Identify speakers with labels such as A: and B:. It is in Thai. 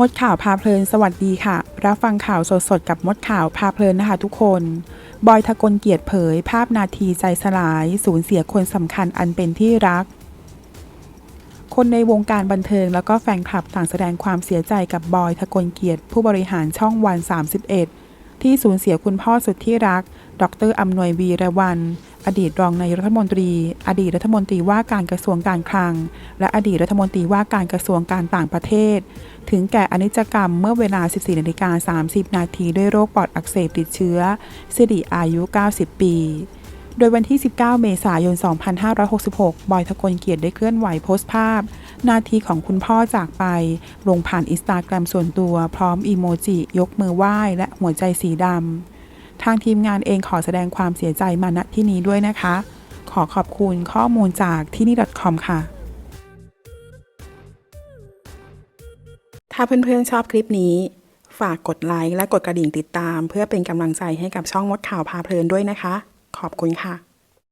A: มดข่าวพาเพลินสวัสดีค่ะ รับฟังข่าวสดๆ กับมดข่าวพาเพลินนะคะทุกคน บอยทะกลเกียรติเผย ภาพนาทีใจสลาย สูญเสียคนสำคัญอันเป็นที่รัก คนในวงการบันเทิงแล้วก็แฟนคลับต่างแสดงความเสียใจกับบอยทะกลเกียรติ ผู้บริหารช่องวัน 31 ที่สูญเสียคุณพ่อสุดที่รัก ดรอำนวยวีระวัน อดีตรองนายรัฐมนตรี อดีตรัฐมนตรีว่าการกระทรวงการคลัง และอดีตรัฐมนตรีว่าการกระทรวงการต่างประเทศ ถึงแก่อนิจกรรมเมื่อเวลา 14นาฬิกา30 นาทีด้วยโรคปอดอักเสบติดเชื้อ สิริอายุ 90 ปี โดยวันที่ 19 เมษายน 2566 บอยทะกลเกียรติได้เคลื่อนไหวโพสต์ภาพ นาทีของคุณพ่อจากไป ลงผ่านอินสตาแกรมส่วนตัว พร้อมอีโมจิ ยกมือไหว้ และหัวใจสีดำ ทางทีมงานเองขอแสดงความเสียใจมาณที่นี้ด้วยนะคะ ขอขอบคุณข้อมูลจากที่นี่ .com ค่ะ ถ้าเพื่อนๆชอบคลิปนี้ ฝากกดไลค์และกดกระดิ่งติดตาม เพื่อเป็นกำลังใจให้กับช่องมดข่าวพาเพลินด้วยนะคะ ขอบคุณค่ะ